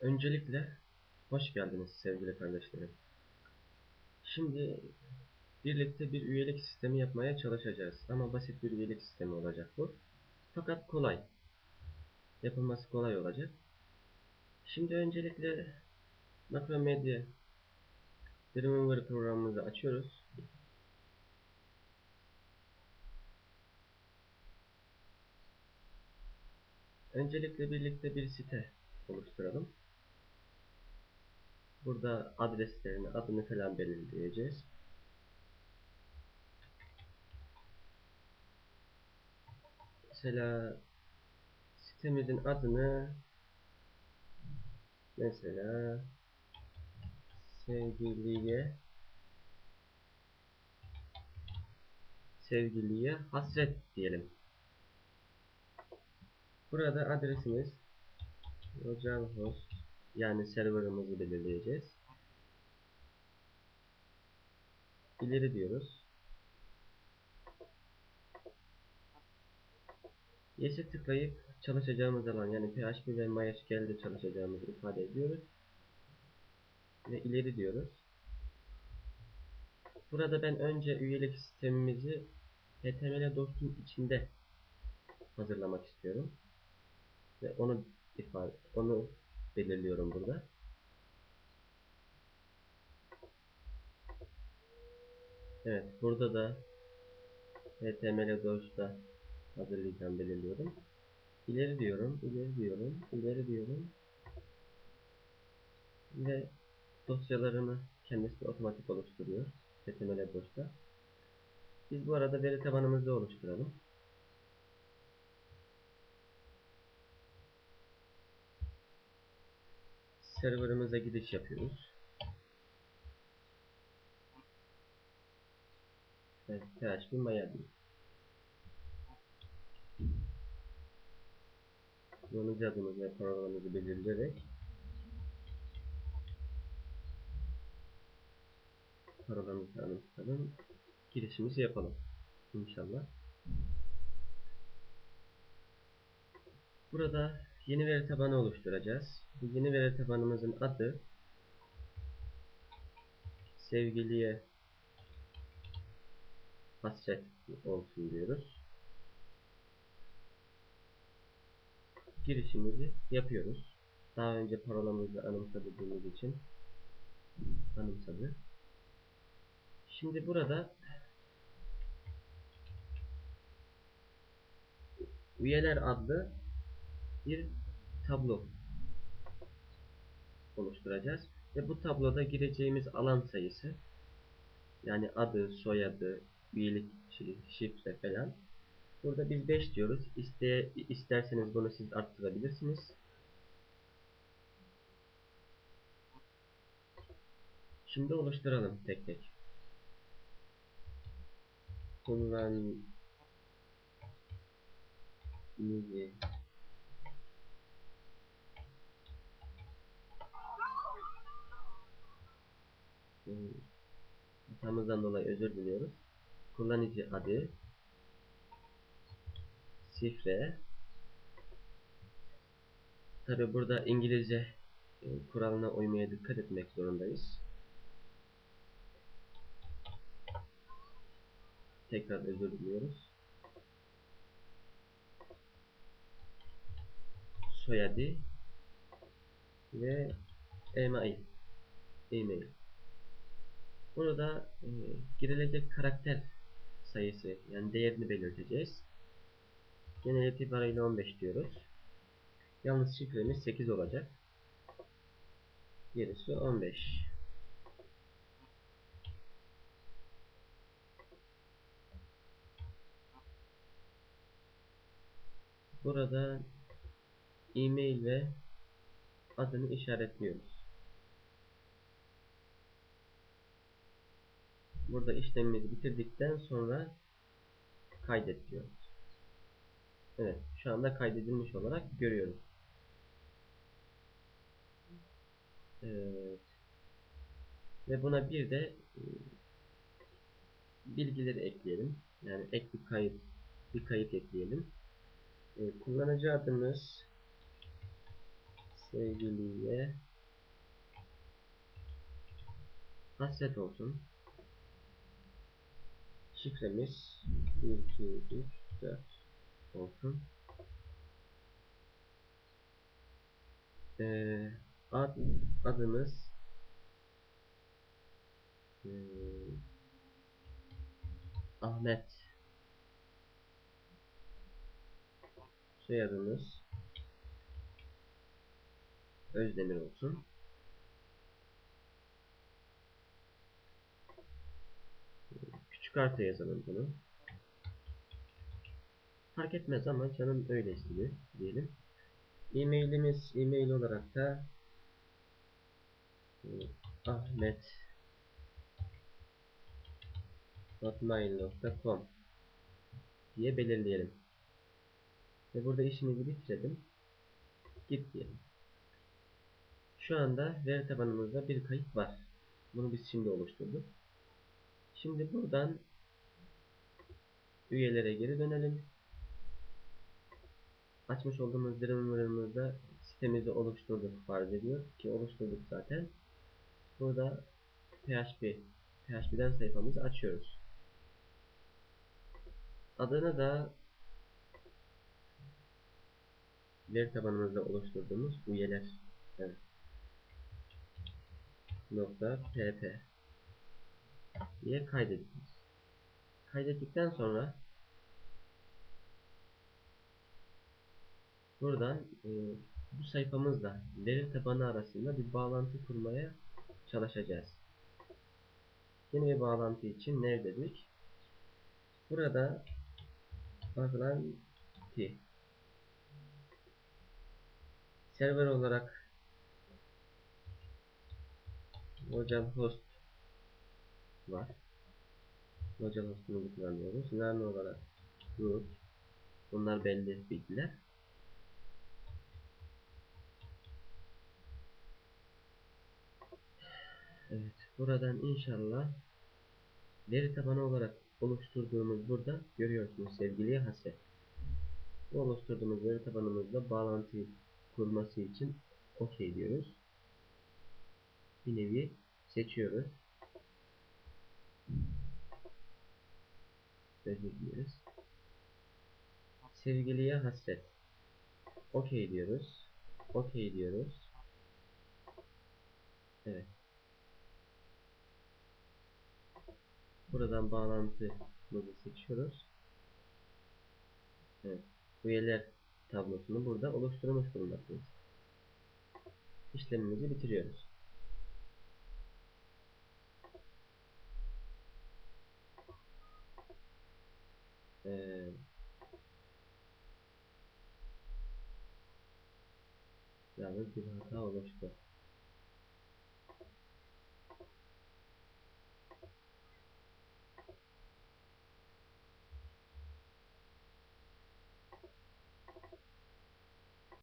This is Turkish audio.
Öncelikle hoş geldiniz sevgili kardeşlerim. Şimdi birlikte bir üyelik sistemi yapmaya çalışacağız. Ama basit bir üyelik sistemi olacak bu. Fakat kolay. Yapılması kolay olacak. Şimdi öncelikle Macromedia Dreamweaver programımızı açıyoruz. Öncelikle birlikte bir site oluşturalım. Burada adreslerini, adını falan belirleyeceğiz. Mesela sitemizin adını mesela sevgiliye sevgiliye hasret diyelim. Burada adresimiz localhost yani serverımızı belirleyeceğiz. İleri diyoruz. Yes'e tıklayıp çalışacağımız alan yani PHP ve MySQL'de çalışacağımızı ifade ediyoruz. Ve ileri diyoruz. Burada ben önce üyelik sistemimizi HTML dostum içinde hazırlamak istiyorum. Ve onu ifade onu belirliyorum burada. Evet, burada da HTML dosta hazırlayacağım belirliyorum. İleri diyorum, ileri diyorum, ileri diyorum. Ve dosyalarını kendisi otomatik oluşturuyor. HTML dosta. Biz bu arada veri tabanımızı oluşturalım. Serverımıza giriş yapıyoruz. Evet, PHP MyAdmin. Kullanıcı adımızı ve parolamızı belirleyerek parolamızı anlatalım. Girişimizi yapalım. İnşallah. Burada yeni veri tabanı oluşturacağız. Bu yeni veri tabanımızın adı sevgiliye hasret olsun diyoruz. Girişimizi yapıyoruz. Daha önce parolamızı anımsadığımız için anımsadı. Şimdi burada üyeler adlı bir tablo oluşturacağız. Ve bu tabloda gireceğimiz alan sayısı yani adı, soyadı, üyelik şifre falan. Burada biz 5 diyoruz. İste, isterseniz bunu siz arttırabilirsiniz. Şimdi oluşturalım tek tek. Kullan hatamızdan dolayı özür diliyoruz. Kullanıcı adı şifre tabi burada İngilizce e, kuralına uymaya dikkat etmek zorundayız. Tekrar özür diliyoruz. Soyadı ve e-mail. E-mail. Burada e, girilecek karakter sayısı yani değerini belirteceğiz. Genel itibarıyla 15 diyoruz. Yalnız şifremiz 8 olacak. Gerisi 15. Burada e-mail ve adını işaretliyoruz. Burada işlemimizi bitirdikten sonra kaydet diyoruz. Evet şu anda kaydedilmiş olarak görüyoruz. Evet. Ve buna bir de e, bilgileri ekleyelim. Yani ek bir kayıt bir kayıt ekleyelim. E, kullanıcı adımız sevgiliye hasret olsun. Şifremiz 1, 2, 3, 4 olsun. Ee, ad, adımız ee, Ahmet soyadımız Özdemir olsun. Harfle yazalım bunu. Fark etmez ama canım öyle istedi diyelim. E-mailimiz e-mail olarak da e, Ahmet diye belirleyelim. Ve burada işimizi bitirelim. Git diyelim. Şu anda veri tabanımızda bir kayıt var. Bunu biz şimdi oluşturduk. Şimdi buradan üyelere geri dönelim. Açmış olduğumuz dırımlarımızda sitemizi oluşturduk farz ediyor ki oluşturduk zaten. Burada PHP PHP'den sayfamızı açıyoruz. Adını da veri tabanımızda oluşturduğumuz üyeler evet. nokta pp diye kaydediniz. Kaydettikten sonra buradan e, bu sayfamızla veri tabanı arasında bir bağlantı kurmaya çalışacağız. Yeni bir bağlantı için ne dedik? Burada bağlantı server olarak localhost var. Localhost'unu kullanıyoruz. Nano olarak root bunlar belli bilgiler. Evet, buradan inşallah veri tabanı olarak oluşturduğumuz burada görüyorsunuz sevgili hasret. Bu oluşturduğumuz veri tabanımızda bağlantıyı kurması için OK diyoruz. Bir nevi seçiyoruz. Dileriz. Sevgiliye hasret. OK diyoruz. OK diyoruz. Evet. Buradan bağlantımızı seçiyoruz. Evet. Üyeler tablosunu burada oluşturmuş bulunmaktayız. İşlemimizi bitiriyoruz. Ee, yalnız bir hata oluştu.